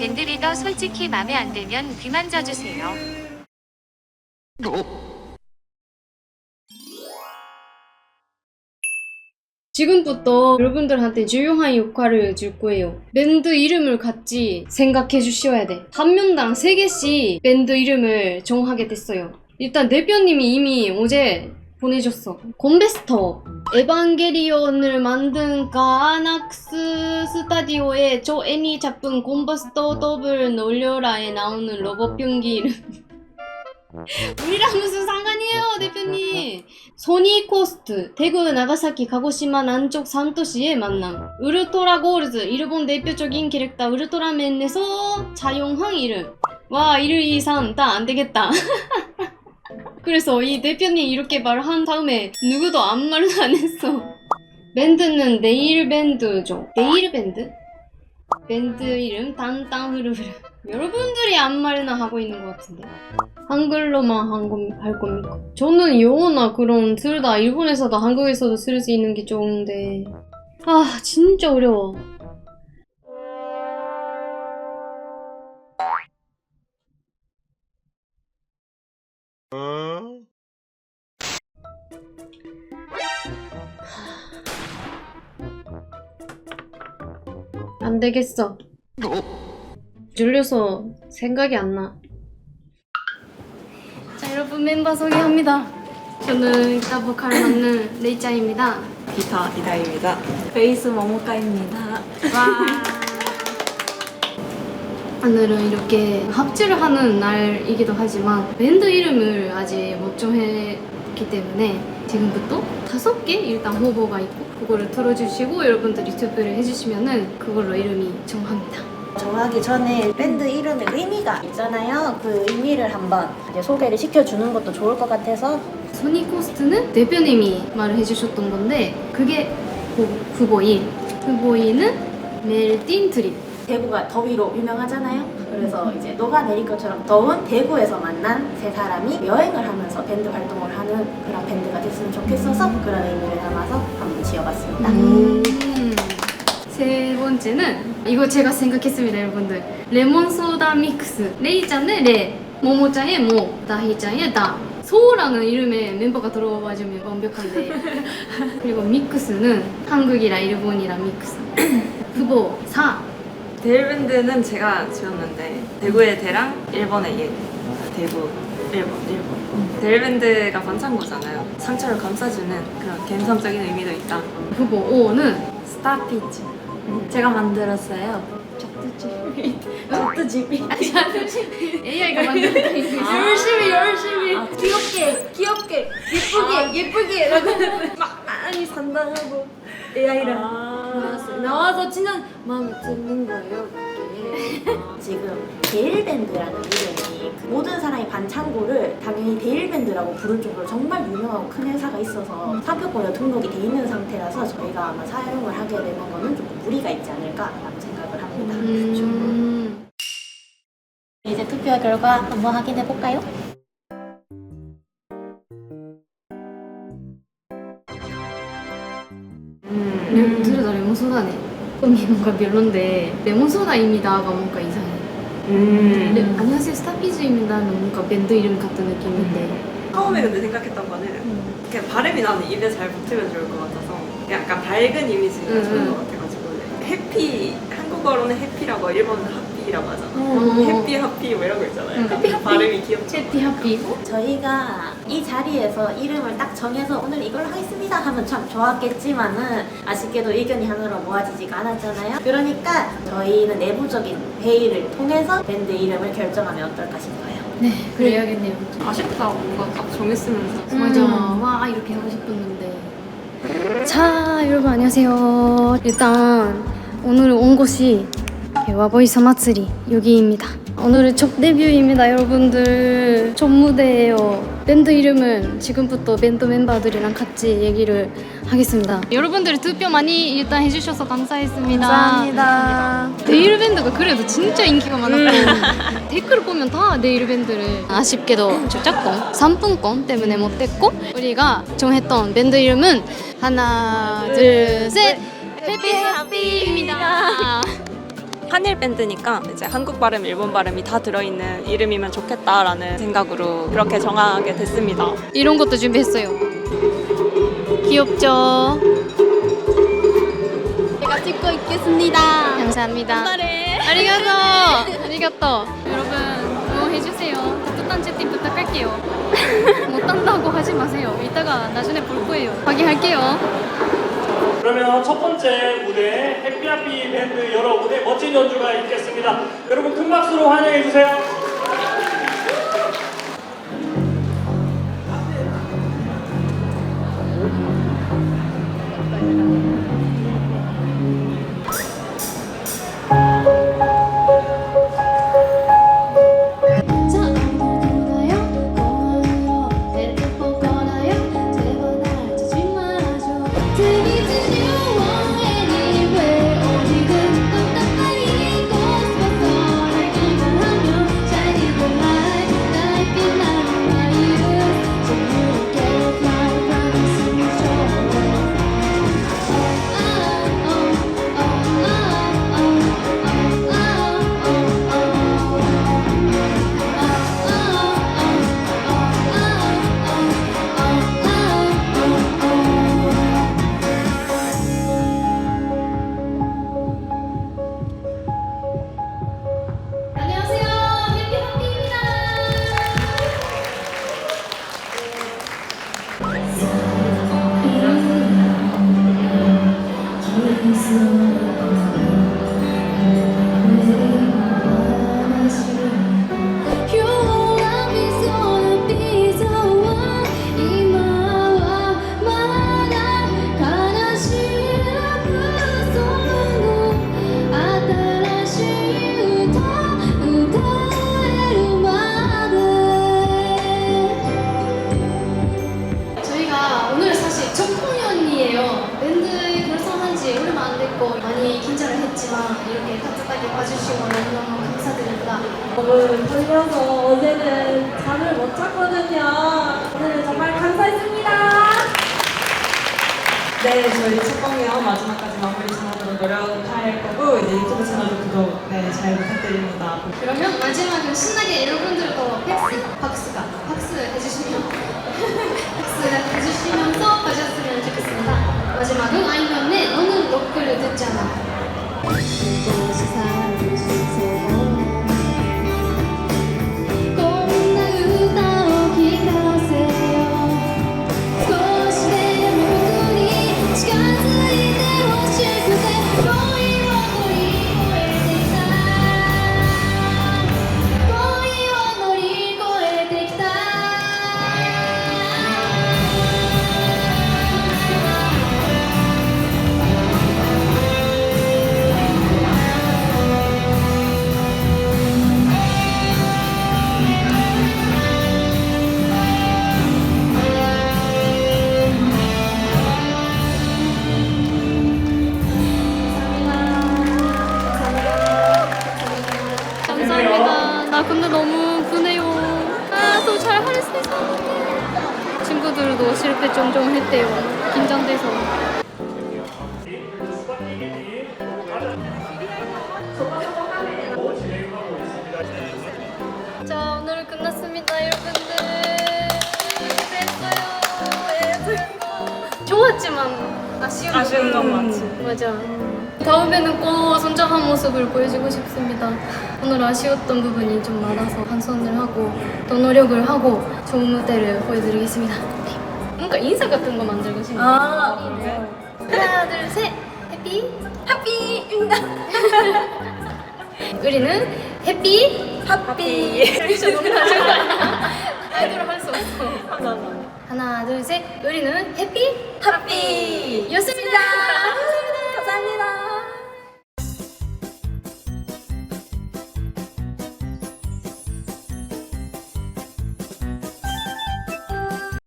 밴드 리더 솔직히 맘에 안 들면 귀 만 져주세요. 지금부터 여러분들한테 중요한 역할을 줄 거예요. 밴드 이름을 같이 생각해 주셔야 돼. 한 명당 3개씩 밴드 이름을 정하게 됐어요. 일단 대표님이 이미 어제 보내줬어. 콤베스터. 에반게리온을 만든 가나크스 스타디오에 저 애니 작품 콤버스터 더블 놀려라에 나오는 로봇 병기 이름. 우리랑 무슨 상관이에요, 대표님? 소니 코스트, 대구, 나가사키, 가고시마 남쪽 3도시의 만남. 우르토라 골즈, 일본 대표적인 캐릭터 우르토라맨에서 차용한 이름. 와, 1, 2, 3, 다 안 되겠다. 그래서 이 대표님 이렇게 말한 다음에 누구도 아무 말은 안 했어. 밴드는 네일 밴드죠. 네일 밴드? 밴드 이름 단땅흐르흐르. 여러분들이 아무 말이나 하고 있는 것 같은데. 한글로만 한 건, 할 겁니까? 저는 영어나 그런 둘 다 일본에서도 한국에서도 쓸 수 있는 게 좋은데 아 진짜 어려워 안 되겠어 졸려서 생각이 안 나. 자 여러분 멤버 소개합니다. 저는 이따 보컬 맡는 레이짱입니다. 기타 이다입니다. 베이스 모모카입니다. 와. 오늘은 이렇게 합주를 하는 날이기도 하지만 밴드 이름을 아직 못 정 했기 때문에 지금부터 다섯 개 일단 후보가 있고 그거를 들어주시고 여러분들이 투표를 해주시면은 그걸로 이름이 정합니다. 정하기 전에 밴드 이름에 의미가 있잖아요. 그 의미를 한번 이제 소개를 시켜주는 것도 좋을 것 같아서 소니 코스트는 대표님이 말을 해주셨던 건데 그게 후, 후보 1 후보 2는 멜틴 트립 대구가 더위로 유명하잖아요. 그래서 이제 녹아내릴 것처럼 더운 대구에서 만난 세 사람이 여행을 하면서 밴드 활동을 하는 그런 밴드가 됐으면 좋겠어서 그런 의미를 담아서 한번 지어봤습니다. 음. 세 번째는 이거 제가 생각했습니다 여러분들. 레몬 소다 믹스. 레이짱의 레. 모모짱의 모. 다희짱의 다. 소라는 이름의 멤버가 들어와주면 완벽한데. 그리고 믹스는 한국이랑 일본이랑 믹스. 후보 4 데일밴드는 제가 지었는데 대구의 대랑 일본의 예. 대구 일본 일본. 데일밴드가 반창고잖아요. 상처를 감싸주는 그런 감성적인 의미도 있다. 후보 5는 스타피치. 제가 만들었어요. 밴드집이 AI가 만든 게 열심히 열심히 귀엽게 귀엽게 예쁘게 예쁘게 막 많이 산다고 AI랑 나와서 진짜 마음에 드는 거예요. 그게. 지금 데일밴드라는 이름이 그 모든 사람이 반창고를 당연히 데일밴드라고 부를 정도로 정말 유명하고 큰 회사가 있어서 상표권에 등록이 돼 있는 상태라서 저희가 아마 사용을 하게 되는 거는 조금 무리가 있지 않을까라고 생각을 합니다. 음... 이제 투표 결과 한번 확인해 볼까요? 음. 둘 다 레몬소다네 음이 뭔가 별론데 레몬소다입니다가 뭔가 이상해 음. 네, 안녕하세요 스타피즈입니다는 뭔가 밴드 이름 같은 느낌인데 처음에 근데 생각했던 거는 그냥 발음이 나는 입에 잘 붙으면 좋을 것 같아서 약간 밝은 이미지가 음, 좋은 음. 것 같아가지고 해피 한국어로는 해피라고 일본은 하피라고 하잖아. 어. 해피 하피 뭐 이런 거 있잖아요. 음, 해피, 하피. 발음이 귀엽죠 해피 하피 저희가 이 자리에서 이름을 딱 정해서 오늘 이걸로 하겠습니다 하면 참 좋았겠지만은 아쉽게도 의견이 하나로 모아지지가 않았잖아요. 그러니까 저희는 내부적인 회의를 통해서 밴드 이름을 결정하면 어떨까 싶어요. 네 그래야겠네요. 아쉽다 뭔가 딱 정했으면서 맞아. 와 이렇게 하고 싶었는데. 자 여러분 안녕하세요. 일단 오늘 온 곳이 와보이서 마츠리 여기입니다. 오늘은 첫 데뷔입니다 여러분들. 첫 무대예요. 밴드 이름은 지금부터 밴드 멤버들이랑 같이 얘기를 하겠습니다. 여러분들 투표 많이 일단 해주셔서 감사했습니다. 감사합니다. 네일 밴드가 그래도 진짜 인기가 많았고 댓글 보면 다 네일 밴드를 아쉽게도 저작권 상품권 때문에 못했고 우리가 정했던 밴드 이름은 하나 둘 셋. 해피 해피입니다 한일 밴드니까 이제 한국 발음, 일본 발음이 다 들어있는 이름이면 좋겠다라는 생각으로 그렇게 정하게 됐습니다. 이런 것도 준비했어요. 귀엽죠? 제가 찍고 있겠습니다. 감사합니다. 네. 아리가또! 아리가또! 여러분 응원해주세요. 따뜻한 채팅 부탁할게요. 못한다고 하지 마세요. 이따가 나중에 볼 거예요. 확인할게요. 그러면 첫 번째 무대 해피하피 밴드 여러 무대 멋진 연주가 있겠습니다. 여러분 큰 박수로 환영해 주세요. coração. 이렇게 따뜻하게 봐주시고 너무너무 감사드립니다. 너무 떨려서 어제는 잠을 못 잤거든요. 오늘은 정말 감사했습니다. 네, 저희 첫 공연 마지막까지 마무리 지나도록 노력할 거고 이제 유튜브 채널도 구독 네, 잘 부탁드립니다. 그러면 마지막은 신나게 여러분들도 박수, 박수가 박수 해주시면 박수 해주시면서 가셨으면 좋겠습니다. 마지막은 아이언의 너는 노크를 듣잖아. 그곳이 실패 종종 했대요. 긴장돼서. 자, 오늘 끝났습니다, 여러분들. 됐어요. 좋았지만 아쉬운, 아쉬운 점 많지. 맞아. 다음에는 꼭 선정한 모습을 보여주고 싶습니다. 오늘 아쉬웠던 부분이 좀 많아서 반성을 하고 더 노력을 하고 좋은 무대를 보여드리겠습니다. 뭔가 인사 같은 거 만들고 싶네요. 아, 네. 하나, 둘, 셋. 해피 해피입니다. 우리는 해피 하피. 진짜 너무 다른 거 아니야? 아이돌 할수 없어. 하나, 둘, 셋. 우리는 해피 하피. 였습니다.